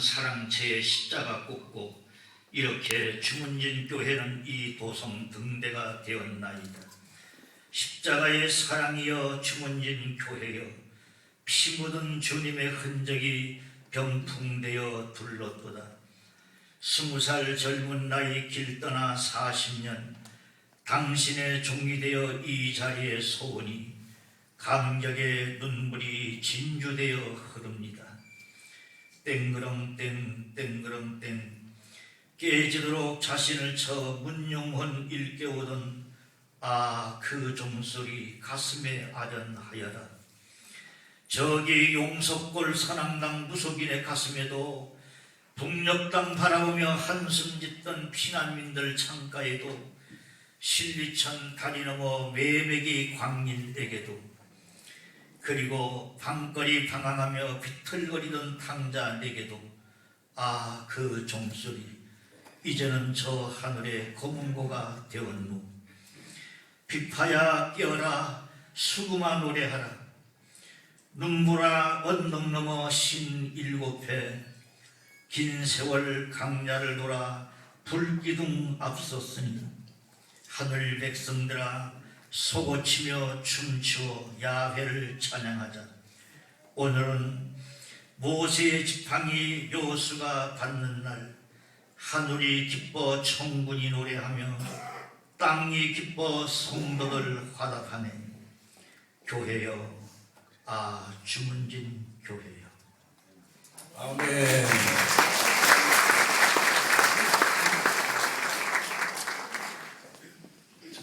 사랑체에 십자가 꽂고 이렇게 주문진 교회는 이 도성 등대가 되었나이다. 십자가의 사랑이여 주문진 교회여 피 묻은 주님의 흔적이 병풍되어 둘렀도다. 스무 살 젊은 나이 길 떠나 사십 년 당신의 종이 되어 이 자리에 소원이 감격의 눈물이 진주되어 흐릅니다. 땡그렁땡 땡그렁땡. 깨지도록 자신을 쳐 문용헌 일깨우던 아 그 종소리 가슴에 아련하여라 저기 용석골 선앙당 무속인의 가슴에도 북녘땅 바라보며 한숨 짓던 피난민들 창가에도 신리천 다리 넘어 매매기 광인에게도 그리고 방거리 방황하며 비틀거리던 탕자에게도 아 그 종소리. 이제는 저 하늘의 검은고가 되었노. 비파야 깨어라 수구마 노래하라. 눈보라 언덕 넘어 신 일곱 해긴 세월 강야를 돌아 불기둥 앞섰으니 하늘 백성들아 소고치며 춤추어 야훼를 찬양하자. 오늘은 모세의 지팡이 요수가 닿는 날 하늘이 기뻐 천군이 노래하며 땅이 기뻐 성도들 화답하네. 교회여 아 주문진 교회여. 아멘.